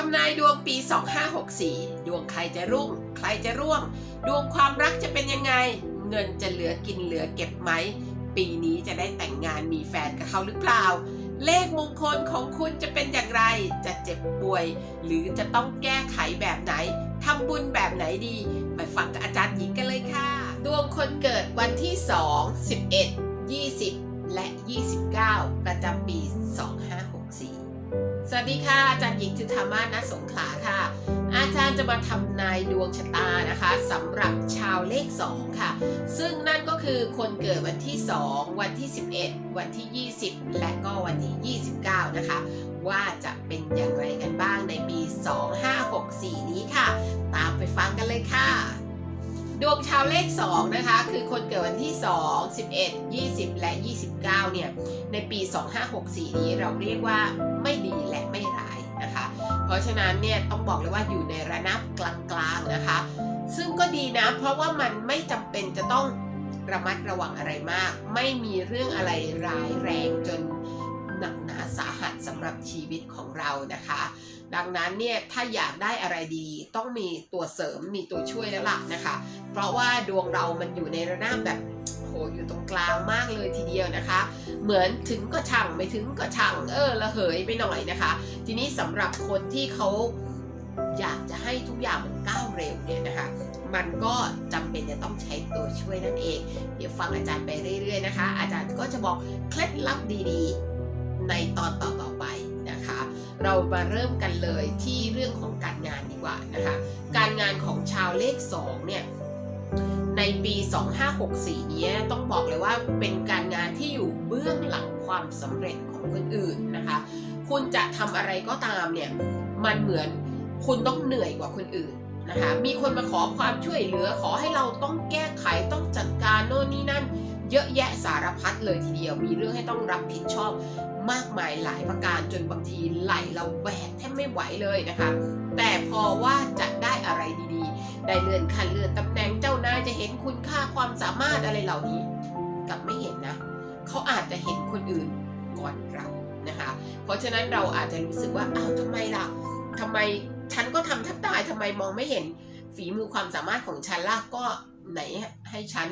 ทำนายดวงปี 2564 ดวงใครจะรุ่ง ใครจะร่วง ดวงความรักจะเป็นยังไง เงินจะเหลือกินเหลือเก็บไหม ปีนี้จะได้แต่งงานมีแฟนกับเขาหรือเปล่า เลขมงคลของคุณจะเป็นอย่างไร จะเจ็บป่วย หรือจะต้องแก้ไขแบบไหนทำบุญแบบไหนดี ไปฟังกับอาจารย์หญิงกันเลยค่ะ ดวงคนเกิดวันที่ 2 11 20 และ 29 ประจำปี 2564 วัสดีค่ะ อาจารย์หญิงจุธามาณสงขลาค่ะ อาจารย์จะมาทำนายดวงชะตานะคะสำหรับชาวเลข 2 ค่ะ ซึ่งนั่นก็คือคนเกิดวันที่ 2 วันที่ 11 วันที่ 20 และก็วันที่ 29 นะคะ ว่าจะเป็นอย่างไรกันบ้างในปี 2564 นี้ค่ะ ตามไปฟังกันเลยค่ะ ดวงชาวเลข 2 นะคะ คือคนเกิดวันที่ 2 11 20 และ 29 เนี่ย ในปี 2564 นี้เราเรียกว่าไม่ดีและไม่ร้ายนะคะ เพราะฉะนั้นเนี่ยต้องบอกเลยว่าอยู่ในระนาบกลางๆนะคะ ซึ่งก็ดีนะ เพราะว่ามันไม่จำเป็นจะต้องระมัดระวังอะไรมาก ไม่มีเรื่องอะไรร้ายแรงจนหนักหนาสาหัสสำหรับชีวิตของเรานะคะ ดังนั้นเนี่ยถ้าอยากได้อะไรดีต้องมีตัวเสริมมีตัวช่วยแล้วล่ะนะคะ เพราะว่าดวงเรามันอยู่ในระนาบแบบโหอยู่ตรงกลางมากเลยทีเดียวนะคะ เหมือนถึงก็ช่างไม่ถึงก็ช่างเออระเหยไปหน่อยนะคะ ทีนี้สำหรับคนที่เขาอยากจะให้ทุกอย่างมันก้าวเร็วเนี่ยนะคะมันก็จำเป็นจะต้องใช้ตัวช่วยนั่นเอง เดี๋ยวฟังอาจารย์ไปเรื่อยๆนะคะ อาจารย์ก็จะบอกเคล็ดลับดีๆ ในตอนต่อๆไป เรามาเริ่มกันเลยที่เรื่องของการงานดีกว่านะคะ การงานของชาวเลข2เนี่ยในปี 2564 นี้ต้องบอกเลยว่าเป็นการงานที่อยู่เบื้องหลังความสำเร็จของคนอื่นนะคะ คุณจะทำอะไรก็ตามเนี่ยมันเหมือนคุณต้องเหนื่อยกว่าคนอื่นนะคะ มีคนมาขอความช่วยเหลือขอให้เราต้องแก้ไขต้องจัดการโน่นนี่นั่น เยอะแยะสารพัดเลยทีเดียว มีเรื่องให้ต้องรับผิดชอบมากมายหลายประการจนบางทีไหลเราแบกแทบไม่ไหวเลยนะคะ แต่พอว่าจะได้อะไรดีๆ ได้เลื่อนขั้นเลื่อนตำแหน่งเจ้านายจะเห็นคุณค่าความสามารถอะไรเหล่านี้กลับไม่เห็นนะ เขาอาจจะเห็นคนอื่นก่อนเรานะคะ เพราะฉะนั้นเราอาจจะรู้สึกว่าอ้าวทำไมล่ะทำไมฉันก็ทำแทบตายทำไมมองไม่เห็นฝีมือความสามารถของฉันล่ะก็ ไหนให้ฉัน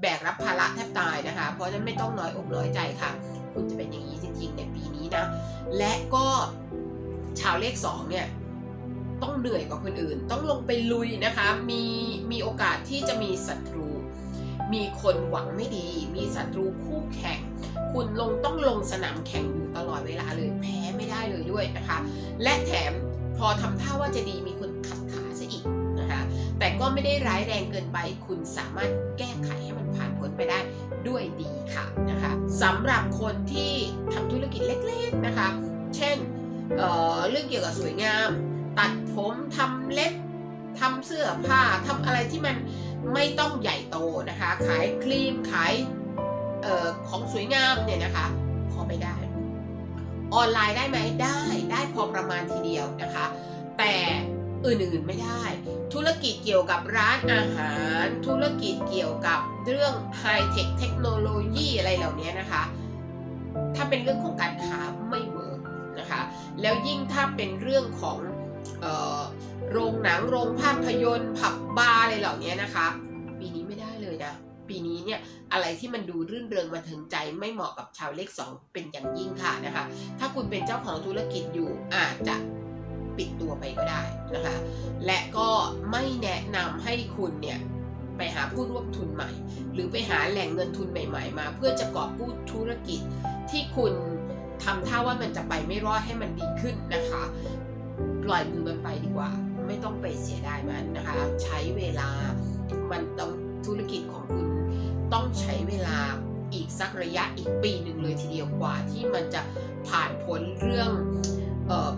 แบกรับภาระแทบตายนะคะ เพราะฉะนั้นไม่ต้องน้อยอกน้อยใจค่ะ คุณจะเป็นอย่างนี้จริงๆในปีนี้นะ และก็ชาวเลขสองเนี่ยต้องเหนื่อยกว่าคนอื่น ต้องลงไปลุยนะคะ มีมีโอกาสที่จะมีศัตรู มีคนหวังไม่ดี มีศัตรูคู่แข่ง คุณลงต้องลงสนามแข่งอยู่ตลอดเวลาเลยแพ้ไม่ได้เลยด้วยนะคะ และแถมพอทำท่าว่าจะดีมีคน ก็ไม่ได้ร้ายแรงเกินไป คุณสามารถแก้ไขให้มันผ่านพ้นไปได้ด้วยดีค่ะนะคะสำหรับคนที่ทำธุรกิจเล็กๆนะคะ เช่นเเรื่องเกี่ยวกับสวยงาม ตัดผมทำเล็บทำเสื้อผ้าทำอะไรที่มันไม่ต้องใหญ่โตนะคะ ขายครีมขายออของสวยงามเนี่ยนะคะพอไม่ได้ ออนไลน์ได้ไหมได้ได้พอประมาณทีเดียวนะคะ แต่ อื่นๆไม่ได้ ธุรกิจเกี่ยวกับร้านอาหาร ธุรกิจเกี่ยวกับเรื่องไฮเทคเทคโนโลยีอะไรเหล่านี้นะคะ ถ้าเป็นเรื่องของการค้าไม่เวิร์กนะคะ แล้วยิ่งถ้าเป็นเรื่องของออโรงหนังโรงภาพยนตร์ผับบาร์อะไรเหล่านี้นะคะ ปีนี้ไม่ได้เลยนะ ปีนี้เนี่ยอะไรที่มันดูรื่นเริงบันเทิงใจไม่เหมาะกับชาวเลขสองเป็นอย่างยิ่งค่ะนะคะ ถ้าคุณเป็นเจ้าของธุรกิจอยู่อาจจะ ปิดตัวไปก็ได้นะคะ และก็ไม่แนะนำให้คุณเนี่ยไปหาผู้ร่วมทุนใหม่ หรือไปหาแหล่งเงินทุนใหม่ ๆ มา เพื่อจะกอบกู้ธุรกิจที่คุณทำท่าว่ามันจะไปไม่รอดให้มันดีขึ้นนะคะ ปล่อยมือมันไปดีกว่า ไม่ต้องไปเสียดายมันนะคะ ใช้เวลามันต้องธุรกิจของคุณต้องใช้เวลาอีกสักระยะอีกปีหนึ่งเลยทีเดียวกว่าที่มันจะผ่านพ้นเรื่อง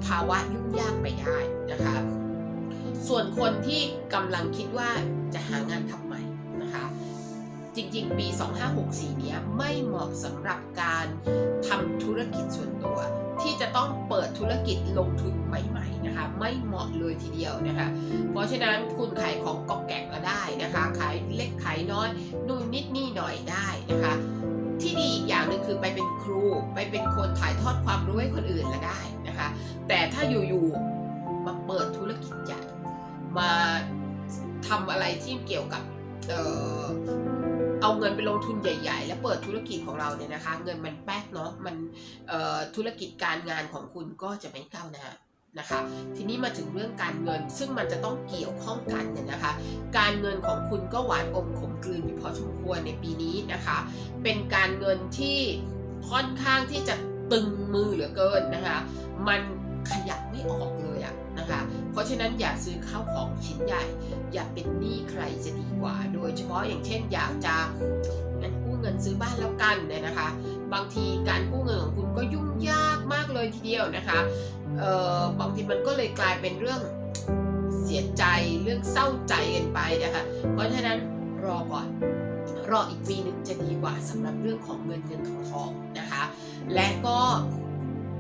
ภาวะยุ่งยากไปได้นะคะส่วนคนที่กำลังคิดว่าจะหางานทำใหม่นะคะ จริงๆ ปี 2564 เนี้ยไม่เหมาะสำหรับการทำธุรกิจส่วนตัว ที่จะต้องเปิดธุรกิจลงทุนใหม่ๆนะคะ ไม่เหมาะเลยทีเดียวนะคะ เพราะฉะนั้นคุณขายของกอกแกกก็ได้นะคะ ขายเล็กขายน้อยนู่นนิดนี่หน่อยได้นะคะ ที่ดีอีกอย่างหนึ่งคือไปเป็นครู ไปเป็นคนถ่ายทอดความรู้ให้คนอื่นละได้ คะ แต่ถ้าอยู่ๆมาเปิดธุรกิจใหญ่ มาทำอะไรที่เกี่ยวกับเออเอาเงินไปลงทุนใหญ่ ๆ และเปิดธุรกิจของเราเนี่ยนะคะ เงินมันแป๊กเนาะมันธุรกิจการงานของคุณก็จะไม่ก้าวหน้านะคะทีนี้มาถึงเรื่องการเงินซึ่งมันจะต้องเกี่ยวข้องกันเนี่ยนะคะ การเงินของคุณก็หวานอมขมกลืนอยู่พอสมควรในปีนี้นะคะ เป็นการเงินที่ค่อนข้างที่จะ ตึงมือเหลือเกินนะคะ มันขยับไม่ออกเลยอะนะคะ เพราะฉะนั้นอย่าซื้อข้าวของชิ้นใหญ่ อย่าเป็นหนี้ใครจะดีกว่า โดยเฉพาะอย่างเช่น อยากจะงั้นกู้เงินซื้อบ้านแล้วกันเนี่ยนะคะ บางทีการกู้เงินของคุณก็ยุ่งยากมากเลยทีเดียวนะคะเอ่อบางทีมันก็เลยกลายเป็นเรื่องเสียใจเรื่องเศร้าใจกันไปนะคะ เพราะฉะนั้นรอก่อน รออีกปีหนึ่งจะดีกว่าสำหรับเรื่องของเงินเงินทองทองนะคะ และก็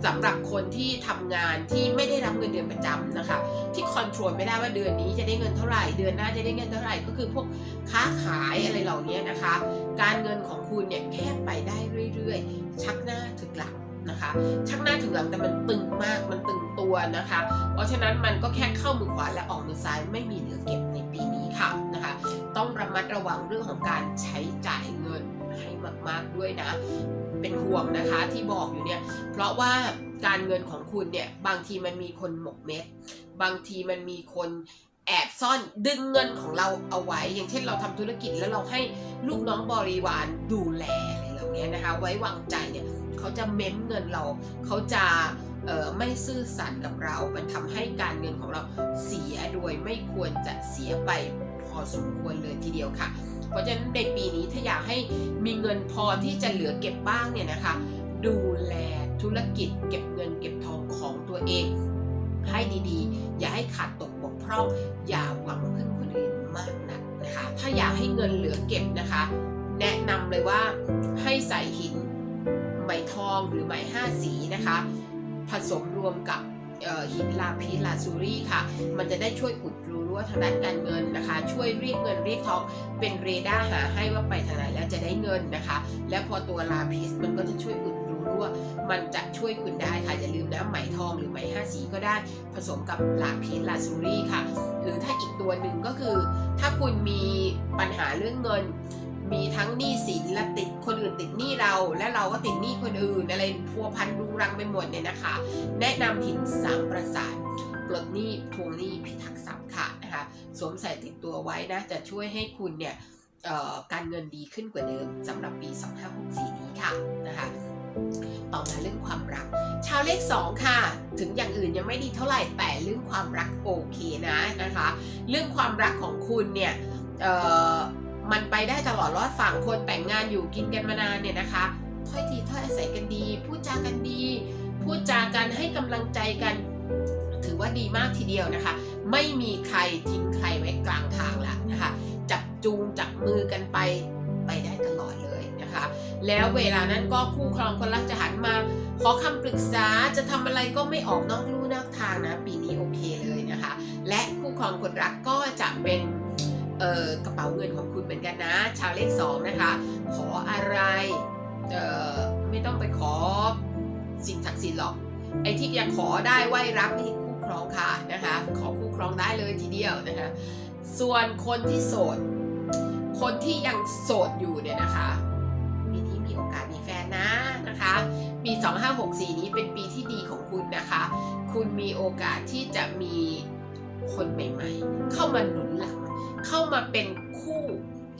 สำหรับคนที่ทำงานที่ไม่ได้รับเงินเดือนประจำนะคะ ที่คอนโทรลไม่ได้ว่าเดือนนี้จะได้เงินเท่าไหร่ เดือนหน้าจะได้เงินเท่าไหร่ ก็คือพวกค้าขายอะไรเหล่านี้นะคะ การเงินของคุณเนี่ยแค่ไปได้เรื่อยๆ ชักหน้าถึงหลังนะคะชักหน้าถึงหลังแต่มันตึงมากมันตึงตัวนะคะ เพราะฉะนั้นมันก็แค่เข้ามือขวาและออกมือซ้ายไม่มีเหลือเก็บในปีนี้ค่ะนะคะ ต้องระมัดระวังเรื่องของการใช้จ่ายเงินให้มาก ๆด้วยนะ เป็นห่วงนะคะที่บอกอยู่เนี่ยเพราะว่าการเงินของคุณเนี่ยบางทีมันมีคนหมกเม็ด บางทีมันมีคนแอบซ่อนดึงเงินของเราเอาไว้ อย่างเช่นเราทำธุรกิจแล้วเราให้ลูกน้องบริวารดูแลอะไรเหล่านี้นะคะไว้วางใจเนี่ยเขาจะเม้มเงินเราเขาจะไม่ซื่อสัตย์กับเรา มันทำให้การเงินของเราเสียโดยไม่ควรจะเสียไป อสมควรเลยทีเดียวค่ะ เพราะฉะนั้นในปีนี้ถ้าอยากให้มีเงินพอที่จะเหลือเก็บบ้างเนี่ยนะคะ ดูแลธุรกิจเก็บเงินเก็บทองของตัวเอง ให้ดีๆ อย่าให้ขาดตกบกพร่องอย่าหวังพึ่งคนอื่นมากนักนะคะถ้าอยากให้เงินเหลือเก็บนะคะ แนะนำเลยว่าให้ใส่หินไหมทองหรือไหมห้าสีนะคะ ผสมรวมกับ หินลาพิสลาซูรี่ค่ะ มันจะได้ช่วยอุดรูรั่วทางด้านการเงินนะคะ ช่วยเรียกเงินเรียกทองเป็นเรดาร์หาให้ว่าไปทางไหนแล้วจะได้เงินนะคะ แล้วพอตัวลาพิสมันก็จะช่วยอุดรูรั่ว มันจะช่วยคุณได้ค่ะ อย่าลืมนะไหมทองหรือไหมห้าสีก็ได้ผสมกับลาพิสลาซูรี่ค่ะ หรือถ้าอีกตัวหนึ่งก็คือ ถ้าคุณมีปัญหาเรื่องเงิน มีทั้งหนี้สินและติดคนอื่นติดหนี้เรา และเราก็ติดหนี้คนอื่นอะไรพัวพันรุงรังไปหมดเนี่ยนะคะ แนะนำหินสามประสานปลดหนี้ทวงหนี้พิทักษ์ทรัพย์ค่ะนะคะสวมใส่ติดตัวไว้นะจะช่วยให้คุณเนี่ยการเงินดีขึ้นกว่าเดิมสำหรับปี 2564 นี้ค่ะนะคะต่อมาเรื่องความรัก ชาวเลข 2 ค่ะ ถึงอย่างอื่นยังไม่ดีเท่าไหร่แต่เรื่องความรักโอเคนะนะคะ เรื่องความรักของคุณเนี่ย มันไปได้ตลอดรอดฝั่งคนแต่งงานอยู่กินกันมานานเนี่ยนะคะถ้อยทีถ้อยอาศัยกันดีพูดจากันดี พูดจากันให้กำลังใจกัน ถือว่าดีมากทีเดียวนะคะ ไม่มีใครทิ้งใครไว้กลางทางละนะคะจับจูงจับมือกันไปไปได้ตลอดเลยนะคะ แล้วเวลานั้นก็คู่ครองคนรักจะหันมา ขอคำปรึกษาจะทำอะไรก็ไม่ออกนอกลู่นอกทางนะ ปีนี้โอเคเลยนะคะ และคู่ครองคนรักก็จะเป็น เอ่อกระเป๋าเงินของคุณเหมือนกันนะ ชาวเลขสองนะคะ ขออะไรเอ่อไม่ต้องไปขอสิ่งศักดิ์สิทธิ์หรอกไอ้ที่ยังขอได้ไหวรับนี่คู่ครองค่ะนะคะ ขอคู่ครองได้เลยทีเดียวนะคะ ส่วนคนที่โสด คนที่ยังโสดอยู่เนี่ยนะคะปีนี้มีโอกาสมีแฟนนะนะคะปี2564 นี้เป็นปีที่ดีของคุณนะคะ คุณมีโอกาสที่จะมีคนใหม่ ๆ เข้ามาหนุนหลัง เข้ามาเป็นคู่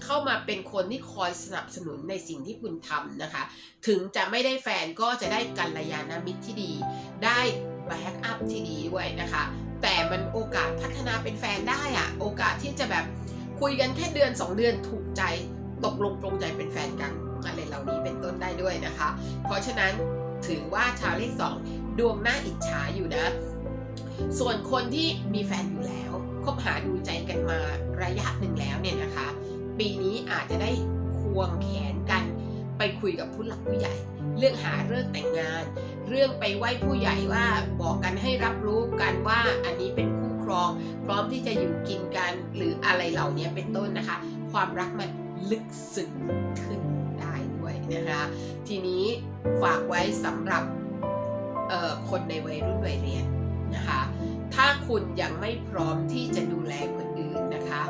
เข้ามาเป็นคนที่คอยสนับสนุนในสิ่งที่คุณทำนะคะ ถึงจะไม่ได้แฟนก็จะได้กัลยาณมิตรที่ดี ได้แบ็กอัพที่ดีด้วยนะคะ แต่มันโอกาสพัฒนาเป็นแฟนได้อะโอกาสที่จะแบบคุยกันแค่เดือน 2 เดือนถูกใจตกลงปรงใจเป็นแฟนกันอะไรเหล่านี้เป็นต้นได้ด้วยนะคะ เพราะฉะนั้นถือว่าชาวเลขสองดวงหน้าอิจฉาอยู่นะ ส่วนคนที่มีแฟนอยู่แล้ว บหาดูใจกันมาระยะหนึ่งแล้วเนี่ยนะคะ ปีนี้อาจจะได้ควงแขนกันไปคุยกับผู้หลักผู้ใหญ่ เรื่องหาเรื่องแต่งงาน เรื่องไปไหว้ผู้ใหญ่ว่าบอกกันให้รับรู้กันว่าอันนี้เป็นคู่ครอง พร้อมที่จะอยู่กินกันหรืออะไรเหล่านี้เป็นต้นนะคะ ความรักมันลึกซึ้งขึ้นได้ด้วยนะคะทีนี้ฝากไว้สำหรับคนในวัยรุ่นวัยเรียนนะคะ คุณยังไม่พร้อมที่จะดูแลคนอื่นนะคะ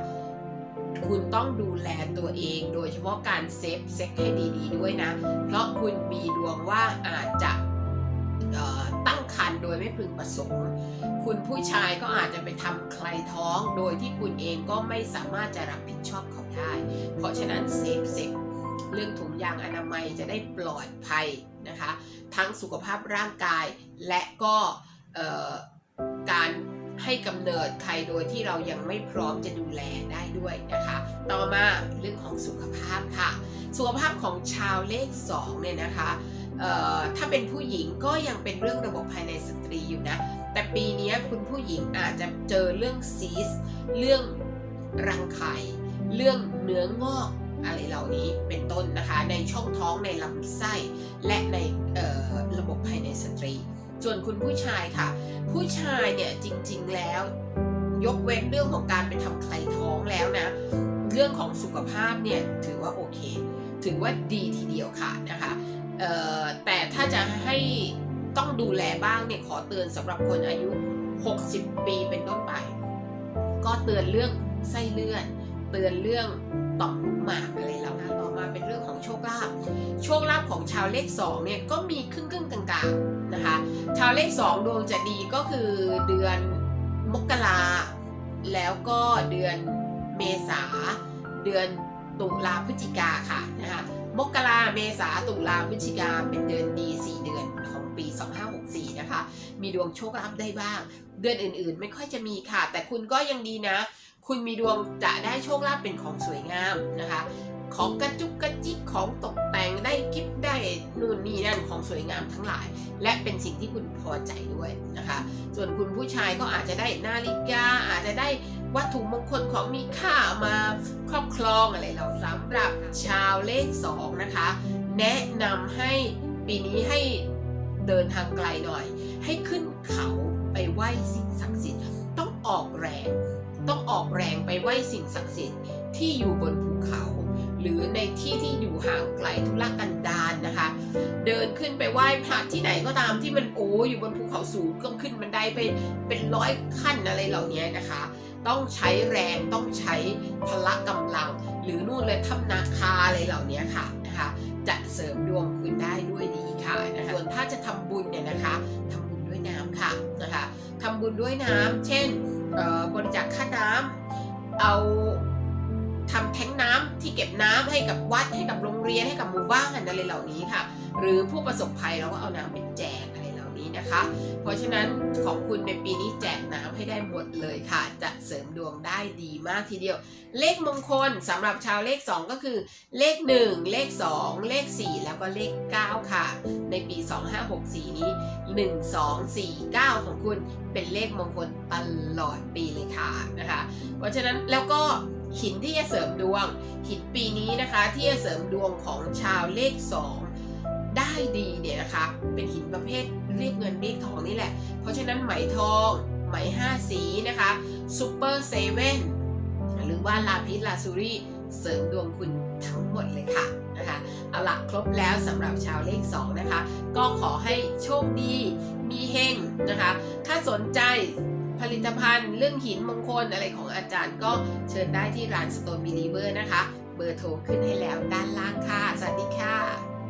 คุณต้องดูแลตัวเอง โดยเฉพาะการเซฟเซ็กให้ดีๆด้วยนะ เพราะคุณมีดวงว่าอาจจะตั้งครรภ์โดยไม่พึงประสงค์ คุณผู้ชายก็อาจจะไปทำใครท้องโดยที่คุณเองก็ไม่สามารถจะรับผิดชอบเขาได้ เพราะฉะนั้นเซฟเซ็กเรื่องถุงยางอนามัยจะได้ปลอดภัยนะคะ ทั้งสุขภาพร่างกายและก็การ ให้กำเนิดใครโดยที่เรายังไม่พร้อมจะดูแลได้ด้วยนะคะ ต่อมาเรื่องของสุขภาพค่ะ สุขภาพของชาวเลข2เนี่ยนะคะถ้าเป็นผู้หญิงก็ยังเป็นเรื่องระบบภายในสตรีอยู่นะ แต่ปีนี้คุณผู้หญิงอาจจะเจอเรื่องซีส เรื่องรังไข่ เรื่องเนื้องอกอะไรเหล่านี้เป็นต้นนะคะ ในช่องท้องในลำไส้ และในระบบภายในสตรี ส่วนคุณผู้ชายค่ะ ผู้ชายเนี่ยจริง ๆแล้ว ยกเว้นเรื่องของการไปทำใครท้องแล้วนะ เรื่องของสุขภาพเนี่ยถือว่าโอเค ถือว่าดีทีเดียวค่ะนะคะแต่ถ้าจะให้ต้องดูแลบ้างเนี่ยขอเตือนสำหรับคนอายุ 60 ปีเป็นต้นไป ก็เตือนเรื่องไส้เลื่อน เตือนเรื่อง ต่อมลูกหมากอะไรแล้วนะต่อมาเป็นเรื่องของโชคลาภโชคลาภของชาวเลข2เนี่ยก็มีครึ่งครึ่งกลางๆนะคะชาวเลข2ดวงจะดีก็คือเดือนมกราแล้วก็เดือนเมษาเดือนตุลาพฤศจิกาค่ะนะคะมกราเมษาตุลาพฤศจิกาเป็นเดือนดี 4 เดือนของปี 4 นะคะ มีดวงโชคลาภได้บ้าง เดือนอื่นๆ ไม่ค่อยจะมีค่ะ แต่คุณก็ยังดีนะ คุณมีดวงจะได้โชคลาภเป็นของสวยงามนะคะ ของกระจุกกระจิกของตกแต่งได้กิฟต์ได้นู่นนี่นั่นของสวยงามทั้งหลาย และเป็นสิ่งที่คุณพอใจด้วยนะคะ ส่วนคุณผู้ชายก็อาจจะได้นาฬิกาอาจจะได้วัตถุมงคลของมีค่ามาครอบครองอะไรเราสำหรับชาวเลขสองนะคะ แนะนำให้ปีนี้ให้ เดินทางไกลหน่อย ให้ขึ้นเขาไปไหว้สิ่งศักดิ์สิทธิ์ต้องออกแรง ต้องออกแรงไปไหว้สิ่งศักดิ์สิทธิ์ที่อยู่บนภูเขา หรือในที่ที่อยู่ห่างไกลทุรกันดารนะคะ เดินขึ้นไปไหว้พระที่ไหนก็ตามที่มันโอ้อยู่บนภูเขาสูงก็ขึ้นบันไดไปเป็นร้อยขั้นอะไรเหล่านี้นะคะ ต้องใช้แรงต้องใช้พละกำลัง หรือนู่นเลยทำนาคาอะไรเหล่านี้ค่ะนะคะ จะเสริมดวงคุณได้ ทำจะทำบุญเนี่ยนะคะทำบุญด้วยน้ำค่ะนะคะทำบุญด้วยน้ำเช่นบริจาคค่าน้ำเอาทำแท้งน้ำที่เก็บน้ำให้กับวัดให้กับโรงเรียนให้กับหมู่บ้านอะไรเหล่านี้ค่ะ หรือผู้ประสบภัยเราก็เอาน้ำไปแจก นะคะ เพราะฉะนั้นของคุณในปีนี้แจกน้ำให้ได้หมดเลยค่ะ จะเสริมดวงได้ดีมากทีเดียว เลขมงคลสำหรับชาวเลข 2 ก็คือ เลข 1 เลข 2 เลข 4 แล้วก็เลข 9 ค่ะ ในปี 2564 นี้ 1 2 4 9 ของคุณเป็นเลขมงคลตลอดปีเลยค่ะนะคะ เพราะฉะนั้นแล้วก็หินที่จะเสริมดวง หินปีนี้นะคะที่จะเสริมดวงของชาวเลข 2 ได้ดีเนี่ยนะคะ เป็นหินประเภท รียกเงินเรียกทองนี่แหละ เพราะฉะนั้นไหมทองไหมห้าสีนะคะซูเปอร์เซเว่นหรือว่าลาพิสลาซูรี่เสริมดวงคุณทั้งหมดเลยค่ะนะคะเอาละครบแล้วสำหรับชาวเลข 2 นะคะ ก็ขอให้โชคดีมีเฮงนะคะ ถ้าสนใจผลิตภัณฑ์เรื่องหินมงคลอะไรของอาจารย์ก็เชิญได้ที่ร้านสโตนบิลีเวอร์นะคะ เบอร์โทรขึ้นให้แล้วด้านล่างค่ะ สวัสดีค่ะ